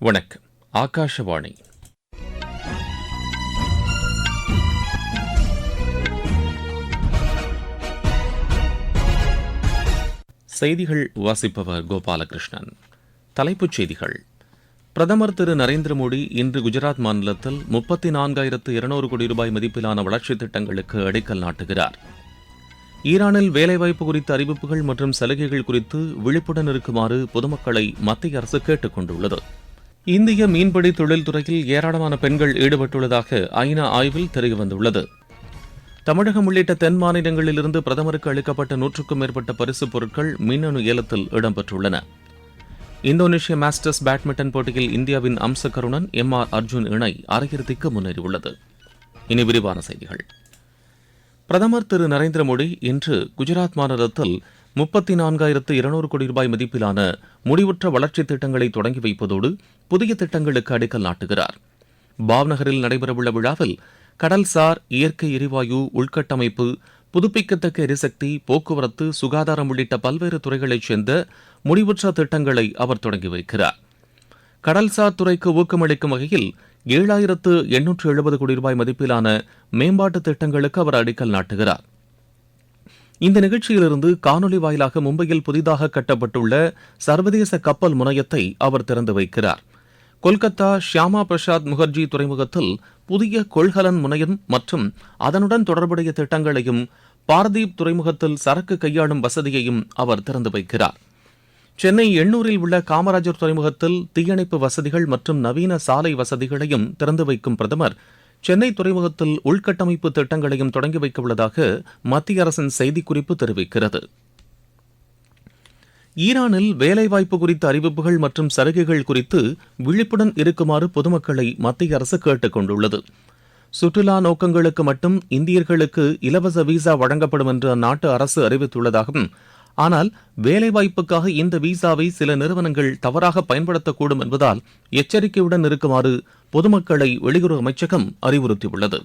வணக்கம். ஆகாஷவாணி. செய்திகள் வாசிப்பவர் கோபாலகிருஷ்ணன். தலைப்புச் செய்திகள். பிரதமர் திரு நரேந்திர மோடி இன்று குஜராத் மாநிலத்தில் முப்பத்தி நான்காயிரத்து இருநூறு கோடி ரூபாய் மதிப்பிலான வளர்ச்சித் திட்டங்களுக்கு அடிக்கல் நாட்டுகிறார். ஈரானில் வேலைவாய்ப்பு குறித்த அறிவிப்புகள் மற்றும் சலுகைகள் குறித்து விழிப்புடன் இருக்குமாறு பொதுமக்களை மத்திய அரசு கேட்டுக் கொண்டுள்ளது. இந்திய மீன்பிடி தொழில்துறையில் ஏராளமான பெண்கள் ஈடுபட்டுள்ளதாக ஐநா ஆய்வில் தெரியவந்துள்ளது. தமிழகம் உள்ளிட்ட தென் மாநிலங்களிலிருந்து பிரதமருக்கு அளிக்கப்பட்ட நூற்றுக்கும் மேற்பட்ட பரிசுப் பொருட்கள் மின்னணு ஏலத்தில் இடம்பெற்றுள்ளன. இந்தோனேஷிய மாஸ்டர்ஸ் பேட்மிண்டன் போட்டியில் இந்தியாவின் அம்ச கருணன் எம் ஆர் அர்ஜுன் இணை அரையிறுதிக்கு முன்னேறியுள்ளது. இனி விரிவான செய்திகள். பிரதமர் திரு நரேந்திர மோடி இன்று குஜராத் மாநிலத்தில் முப்பத்தி நான்காயிரத்து இருநூறு கோடி ரூபாய் மதிப்பிலான முடிவுற்ற வளர்ச்சித் திட்டங்களை தொடங்கி வைப்பதோடு புதிய திட்டங்களுக்கு அடிக்கல் நாட்டுகிறார். பாவ்நகரில் நடைபெறவுள்ள விழாவில் கடல்சார் இயற்கை எரிவாயு உள்கட்டமைப்பு புதுப்பிக்கத்தக்க எரிசக்தி போக்குவரத்து சுகாதாரம் உள்ளிட்ட பல்வேறு துறைகளைச் சேர்ந்த முடிவுற்ற திட்டங்களை அவர் தொடங்கி வைக்கிறார். கடல்சார் துறைக்கு ஊக்கமளிக்கும் வகையில் ஏழாயிரத்து எண்ணூற்று எழுபது கோடி ரூபாய் மதிப்பிலான மேம்பாட்டு திட்டங்களுக்கு அவர் அடிக்கல் நாட்டுகிறார். இந்த நிகழ்ச்சியிலிருந்து காணொலி வாயிலாக மும்பையில் புதிதாக கட்டப்பட்டுள்ள சர்வதேச கப்பல் முனையத்தை அவர் திறந்து வைக்கிறார். கொல்கத்தா ஷியாமா பிரசாத் முகர்ஜி துறைமுகத்தில் புதிய கொள்கலன் முனையம் மற்றும் அதனுடன் தொடர்புடைய திட்டங்களையும் பாரதீப் துறைமுகத்தில் சரக்கு கையாளும் வசதியையும் அவர் திறந்து வைக்கிறார். சென்னை எண்ணூரில் உள்ள காமராஜர் துறைமுகத்தில் தீயணைப்பு வசதிகள் மற்றும் நவீன சாலை வசதிகளையும் திறந்து வைக்கும் பிரதமர் சென்னை துறைமுகத்தில் உள்கட்டமைப்பு திட்டங்களையும் தொடங்கி வைக்க உள்ளதாக மத்திய அரசின் செய்திக்குறிப்பு தெரிவிக்கிறது. ஈரானில் வேலைவாய்ப்பு குறித்த அறிவிப்புகள் மற்றும் சலுகைகள் குறித்து விழிப்புடன் இருக்குமாறு பொதுமக்களை மத்திய அரசு கேட்டுக் கொண்டுள்ளது. சுற்றுலா நோக்கங்களுக்கு மட்டும் இந்தியர்களுக்கு இலவச விசா வழங்கப்படும் என்று அந்நாட்டு அரசு அறிவித்துள்ளதாகவும் ஆனால் வேலைவாய்ப்புக்காக இந்த விசாவை சில நிறுவனங்கள் தவறாக பயன்படுத்தக்கூடும் என்பதால் எச்சரிக்கையுடன் இருக்குமாறு பொதுமக்களை வெளியுறவு அமைச்சகம் அறிவுறுத்தியுள்ளது.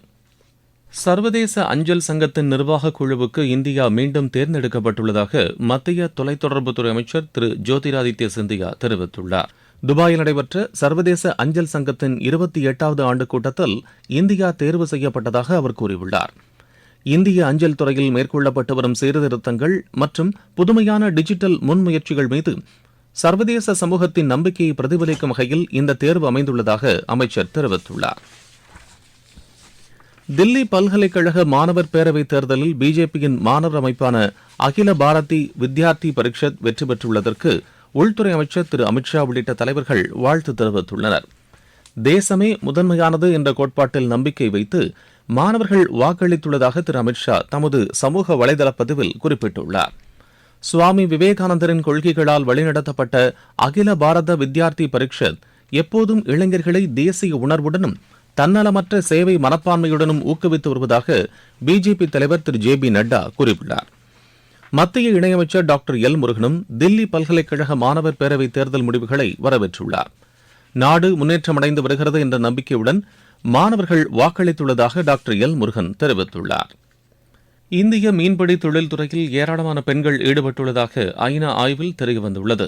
சர்வதேச அஞ்சல் சங்கத்தின் நிர்வாக குழுவுக்கு இந்தியா மீண்டும் தேர்ந்தெடுக்கப்பட்டுள்ளதாக மத்திய தொலைத்தொடர்புத்துறை அமைச்சர் திரு ஜோதிராதித்ய சிந்தியா தெரிவித்துள்ளார். துபாயில் நடைபெற்ற சர்வதேச அஞ்சல் சங்கத்தின் இருபத்தி எட்டாவது ஆண்டு கூட்டத்தில் இந்தியா தேர்வு செய்யப்பட்டதாக அவர் கூறியுள்ளார். இந்திய அஞ்சல் துறையில் மேற்கொள்ளப்பட்டு வரும் சீர்திருத்தங்கள் மற்றும் புதுமையான டிஜிட்டல் முன்முயற்சிகள் மீது சர்வதேச சமூகத்தின் நம்பிக்கையை பிரதிபலிக்கும் வகையில் இந்த தேர்வு அமைந்துள்ளதாக அமைச்சர் தெரிவித்துள்ளார். தில்லி பல்கலைக்கழக மாணவர் பேரவைத் தேர்தலில் பிஜேபியின் மாணவர் அமைப்பான அகில பாரதி வித்யார்த்தி பரிஷத் வெற்றி பெற்றுள்ளதற்கு உள்துறை அமைச்சர் திரு அமித்ஷா உள்ளிட்ட தலைவர்கள் வாழ்த்து தெரிவித்துள்ளனர். தேசமே முதன்மையானது என்ற கோட்பாட்டில் நம்பிக்கை வைத்து மாணவர்கள் வாக்களித்துள்ளதாக திரு அமித்ஷா தமது சமூக வலைதள பதிவில் குறிப்பிட்டுள்ளார். சுவாமி விவேகானந்தரின் கொள்கைகளால் வழிநடத்தப்பட்ட அகில பாரத வித்யார்த்தி பரிஷத் எப்போதும் இளைஞர்களை தேசிய உணர்வுடனும் தன்னலமற்ற சேவை மனப்பான்மையுடனும் ஊக்குவித்து வருவதாக பிஜேபி தலைவர் திரு ஜே பி நட்டா கூறியுள்ளார். மத்திய இணையமைச்சர் டாக்டர் எல் முருகனும் தில்லி பல்கலைக்கழக மாணவர் பேரவை தேர்தல் முடிவுகளை வரவேற்றுள்ளார். நாடு முன்னேற்றமடைந்து வருகிறது என்ற நம்பிக்கையுடன் மாணவர்கள் வாக்களித்துள்ளதாக டாக்டர் எல் முருகன் தெரிவித்துள்ளார். இந்திய மீன்பிடி தொழில்துறையில் ஏராளமான பெண்கள் ஈடுபட்டுள்ளதாக ஐநா ஆய்வில் தெரியவந்துள்ளது.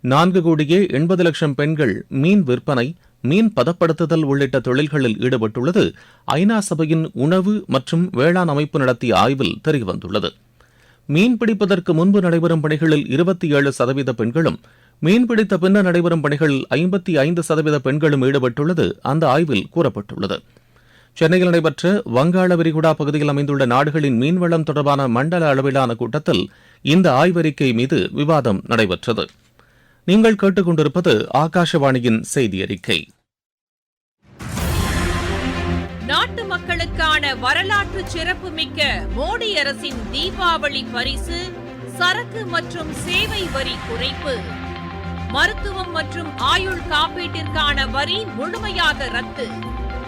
நான்கு கோடியே எண்பது லட்சம் பெண்கள் மீன் விற்பனை மீன் பதப்படுத்துதல் உள்ளிட்ட தொழில்களில் ஈடுபட்டுள்ளது ஐநா சபையின் உணவு மற்றும் வேளாண் அமைப்பு நடத்திய ஆய்வில் தெரியவந்துள்ளது. மீன் பிடிப்பதற்கு முன்பு நடைபெறும் பணிகளில் இருபத்தி ஏழு சதவீத பெண்களும் மீன்பிடித்த பின்னர் நடைபெறும் பணிகளில் ஐம்பத்தி ஐந்து சதவீத பெண்களும் ஈடுபட்டுள்ளது அந்த ஆய்வில் கூறப்பட்டுள்ளது. சென்னையில் நடைபெற்ற வங்காள விரிகுடா பகுதியில் அமைந்துள்ள நாடுகளின் மீன்வளம் தொடர்பான மண்டல அளவிலான கூட்டத்தில் இந்த ஆய்வறிக்கை மீது விவாதம் நடைபெற்றது. நீங்கள் கேட்டுக்கொண்டிருப்பது ஆகாஷவாணியின் செய்தி அறிக்கை நாட்டு மக்களுக்கான வரலாற்று சிறப்புமிக்க மோடி அரசின் தீபாவளி பரிசு சரக்கு மற்றும் சேவை வரி குறைப்பு. மருத்துவம் மற்றும் ஆயுள் காப்பீட்டிற்கான வரி முழுமையாக ரத்து.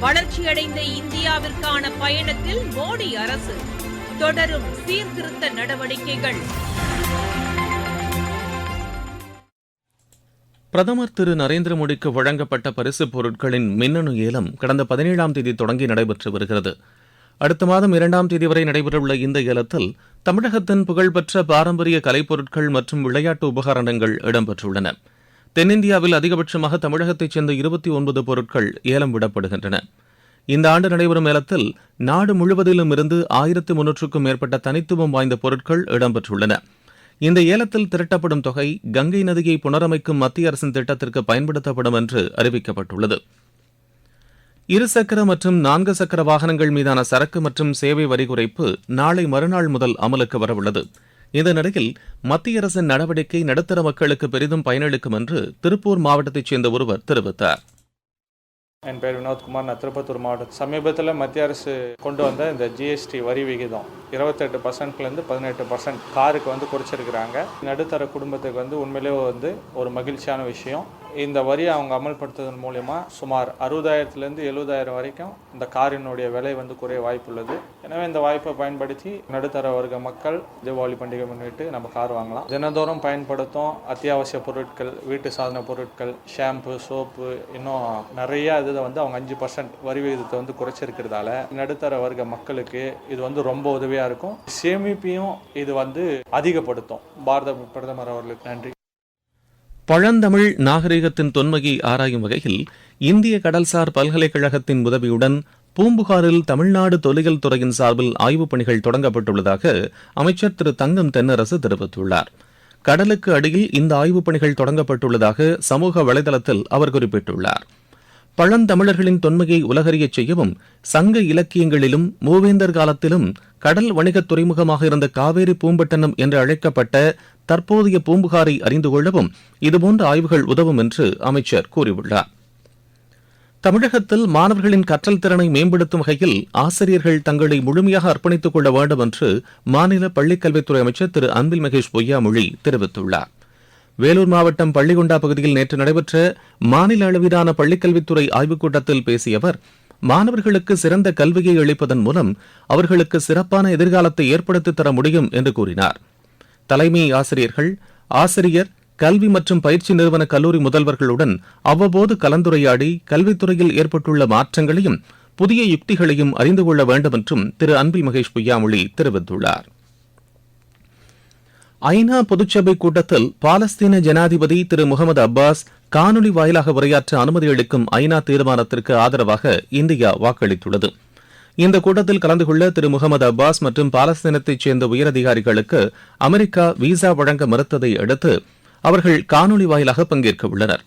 வளர்ச்சியடைந்த இந்தியாவிற்கான பயணத்தில் மோடி அரசு. தொடரும் சீர்திருத்த நடவடிக்கைகள். பிரதமர் திரு நரேந்திர மோடிக்கு வழங்கப்பட்ட பரிசுப் பொருட்களின் மின்னணு ஏலம் கடந்த பதினேழாம் தேதி தொடங்கி நடைபெற்று வருகிறது. அடுத்த மாதம் இரண்டாம் தேதி வரை நடைபெறவுள்ள இந்த ஏலத்தில் தமிழகத்தின் புகழ்பெற்ற பாரம்பரிய கலைப்பொருட்கள் மற்றும் விளையாட்டு உபகரணங்கள் இடம்பெற்றுள்ளன. தென்னிந்தியாவில் அதிகபட்சமாக தமிழகத்தைச் சேர்ந்த இருபத்தி ஒன்பது பொருட்கள் ஏலம் விடப்படுகின்றன. இந்த ஆண்டு நடைபெறும் ஏலத்தில் நாடு முழுவதிலும் இருந்து ஆயிரத்து முன்னூற்றுக்கும் மேற்பட்ட தனித்துவம் வாய்ந்த பொருட்கள் இடம்பெற்றுள்ளன. இந்த ஏலத்தில் திரட்டப்படும் தொகை கங்கை நதியை புனரமைக்கும் மத்திய அரசின் திட்டத்திற்கு பயன்படுத்தப்படும் என்று அறிவிக்கப்பட்டுள்ளது. இருசக்கர மற்றும் நான்கு சக்கர வாகனங்கள் மீதான சரக்கு மற்றும் சேவை வரி குறைப்பு நாளை மறுநாள் முதல் அமலுக்கு வரவுள்ளது. இந்த நிலையில் மத்திய அரசின் நடவடிக்கை நடுத்தர மக்களுக்கு பெரிதும் பயனளிக்கும் என்று திருப்பூர் மாவட்டத்தைச் சேர்ந்த ஒருவர் தெரிவித்தார். என் பேர் வினோத்குமார் நான் திருப்பத்தூர் மாவட்டம் சமீபத்தில் மத்திய அரசு கொண்டு வந்த இந்த ஜிஎஸ்டி வரி விகிதம் இருபத்தெட்டு பர்சன்ட்லேருந்து பதினெட்டு பர்சன்ட் காருக்கு வந்து குறைச்சிருக்கிறாங்க. நடுத்தர குடும்பத்துக்கு வந்து உண்மையிலேயே வந்து ஒரு மகிழ்ச்சியான விஷயம். இந்த வரியை அவங்க அமல்படுத்துவதன் மூலயமா சுமார் அறுபதாயிரத்துலேருந்து எழுபதாயிரம் வரைக்கும் இந்த காரினுடைய விலை வந்து குறைய வாய்ப்புள்ளது. எனவே இந்த வாய்ப்பை பயன்படுத்தி நடுத்தர வர்க்க மக்கள் தீபாவளி பண்டிகை முன்னிட்டு நம்ம கார் வாங்கலாம். தினந்தோறும் பயன்படுத்தும் அத்தியாவசிய பொருட்கள் வீட்டு சாதன பொருட்கள் ஷாம்பு சோப்பு இன்னும் நிறைய இதில் வந்து அவங்க அஞ்சு பர்சன்ட் வரி விகிதத்தை வந்து குறைச்சிருக்கிறதால நடுத்தர வர்க்க மக்களுக்கு இது வந்து ரொம்ப உதவியாக இருக்கும். சேமிப்பையும் இது வந்து அதிகப்படுத்தும். பாரத பிரதமர் அவர்களுக்கு நன்றி. பழந்தமிழ் நாகரிகத்தின் தொன்மையை ஆராயும் வகையில் இந்திய கடல்சார் பல்கலைக்கழகத்தின் உதவியுடன் பூம்புகாரில் தமிழ்நாடு தொல்லியல் துறையின் சார்பில் ஆய்வுப் பணிகள் தொடங்கப்பட்டுள்ளதாக அமைச்சர் திரு தங்கம் தென்னரசு தெரிவித்துள்ளார். கடலுக்கு அடியில் இந்த ஆய்வுப் பணிகள் தொடங்கப்பட்டுள்ளதாக சமூக வலைதளத்தில் அவர் குறிப்பிட்டுள்ளார். பழந்தமிழர்களின் தொன்மையை உலகறியச் செய்யவும் சங்க இலக்கியங்களிலும் மூவேந்தர் காலத்திலும் கடல் வணிகத் துறைமுகமாக இருந்த காவேரி பூம்பட்டினம் என்று அழைக்கப்பட்ட தற்போதைய பூம்புகாரை அறிந்து கொள்ளவும் இதுபோன்ற ஆய்வுகள் உதவும் என்று அமைச்சர் கூறியுள்ளார். தமிழகத்தில் மாணவர்களின் கற்றல் திறனை மேம்படுத்தும் வகையில் ஆசிரியர்கள் தங்களை முழுமையாக அர்ப்பணித்துக் கொள்ள வேண்டும் என்று மாநில பள்ளிக்கல்வித்துறை அமைச்சர் திரு. அன்பில் மகேஷ் பொய்யாமொழி தெரிவித்துள்ளார். வேலூர் மாவட்டம் பள்ளிகொண்டா பகுதியில் நேற்று நடைபெற்ற மாநில அளவிலான பள்ளிக்கல்வித்துறை ஆய்வுக் கூட்டத்தில் பேசிய அவர் மாணவர்களுக்கு சிறந்த கல்வியை அளிப்பதன் மூலம் அவர்களுக்கு சிறப்பான எதிர்காலத்தை ஏற்படுத்தி தர முடியும் என்று கூறினார். தலைமை ஆசிரியர்கள் ஆசிரியர் கல்வி மற்றும் பயிற்சி நிறுவன கல்லூரி முதல்வர்களுடன் அவ்வப்போது கலந்துரையாடி கல்வித்துறையில் ஏற்பட்டுள்ள மாற்றங்களையும் புதிய யுக்திகளையும் அறிந்து கொள்ள வேண்டும் என்றும் திரு அன்பில் மகேஷ் பொய்யாமொழி தெரிவித்துள்ளார். ஐநா பொதுச்சபை கூட்டத்தில் பாலஸ்தீன ஜனாதிபதி திரு முகமது அப்பாஸ் காணொலி வாயிலாக உரையாற்ற அனுமதி அளிக்கும் ஐநா தீர்மானத்திற்கு ஆதரவாக இந்தியா வாக்களித்துள்ளது. இந்த கூட்டத்தில் கலந்து கொள்ள திரு முகமது அப்பாஸ் மற்றும் பாலஸ்தீனத்தைச் சேர்ந்த உயரதிகாரிகளுக்கு அமெரிக்கா விசா வழங்க மறுத்ததை அடுத்து அவர்கள் காணொலி வாயிலாக பங்கேற்க உள்ளனர்.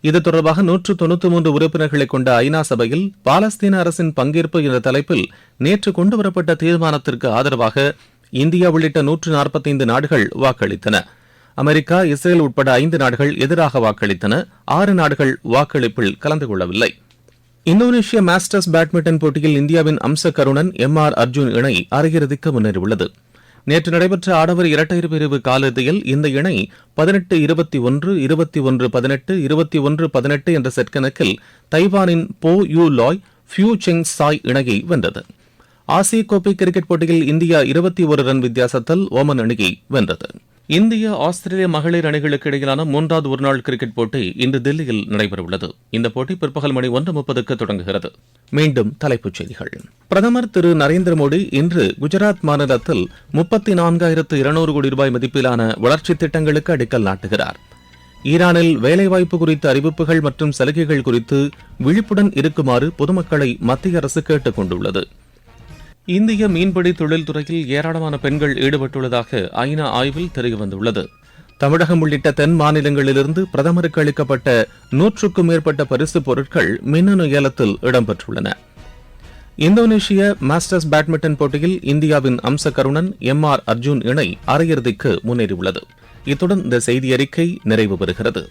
இது தொடர்பாக நூற்று தொண்ணூத்தி மூன்று உறுப்பினர்களை கொண்ட ஐநா சபையில் பாலஸ்தீன அரசின் பங்கேற்பு என்ற தலைப்பில் நேற்று கொண்டுவரப்பட்ட தீர்மானத்திற்கு ஆதரவாக இந்தியா உள்ளிட்ட நூற்று நாற்பத்தைந்து நாடுகள் வாக்களித்தன. அமெரிக்கா இஸ்ரேல் உட்பட ஐந்து நாடுகள் எதிராக வாக்களித்தன. ஆறு நாடுகள் வாக்களிப்பில் கலந்து கொள்ளவில்லை. இந்தோனேஷிய மாஸ்டர்ஸ் பேட்மிண்டன் போட்டியில் இந்தியாவின் அம்ச கருணன் எம் ஆர் அர்ஜுன் இணை அரையிறுதிக்கு முன்னேறியுள்ளது. நேற்று நடைபெற்ற ஆடவர் இரட்டையர் பிரிவு காலிறுதியில் இந்த இணை பதினெட்டு இருபத்தி ஒன்று இருபத்தி ஒன்று பதினெட்டு இருபத்தி ஒன்று பதினெட்டு என்ற செட் கணக்கில் தைவானின் போ யூ லாய் ஃபியூ செங் சாய் இணையை வென்றது. ஆசிய கோப்பை கிரிக்கெட் போட்டியில் இந்தியா இருபத்தி ஒரு ரன் வித்தியாசத்தில் ஓமன் அணியை வென்றது. இந்திய ஆஸ்திரேலிய மகளிர் அணிகளுக்கு இடையிலான மூன்றாவது ஒருநாள் கிரிக்கெட் போட்டி இன்று தில்லியில் நடைபெறவுள்ளது. இந்த போட்டி பிற்பகல் மணி ஒன்று முப்பதுக்கு தொடங்குகிறது. மீண்டும் தலைப்புச் செய்திகள். பிரதமர் திரு நரேந்திர மோடி இன்று குஜராத் மாநிலத்தில் முப்பத்தி நான்காயிரத்து இருநூறு கோடி ரூபாய் மதிப்பிலான வளர்ச்சித் திட்டங்களுக்கு அடிக்கல் நாட்டுகிறார். ஈரானில் வேலைவாய்ப்பு குறித்த அறிவிப்புகள் மற்றும் சலுகைகள் குறித்து விழிப்புடன் இருக்குமாறு பொதுமக்களை மத்திய அரசு கேட்டுக் கொண்டுள்ளது. இந்திய மீன்பிடி தொழில்துறையில் ஏராளமான பெண்கள் ஈடுபட்டுள்ளதாக ஐநா ஆய்வில் தெரியவந்துள்ளது தமிழகம் உள்ளிட்ட தென் மாநிலங்களிலிருந்து பிரதமருக்கு அளிக்கப்பட்ட நூற்றுக்கும் மேற்பட்ட பரிசுப் பொருட்கள் மின்னணு ஏலத்தில் இடம்பெற்றுள்ளன. இந்தோனேஷிய மாஸ்டர்ஸ் பேட்மிண்டன் போட்டியில் இந்தியாவின் அம்ச கருணன் எம் ஆர் அர்ஜுன் இணை அரையிறுதிக்கு முன்னேறியுள்ளது. இத்துடன் இந்த செய்தி அறிக்கை நிறைவு பெறுகிறது.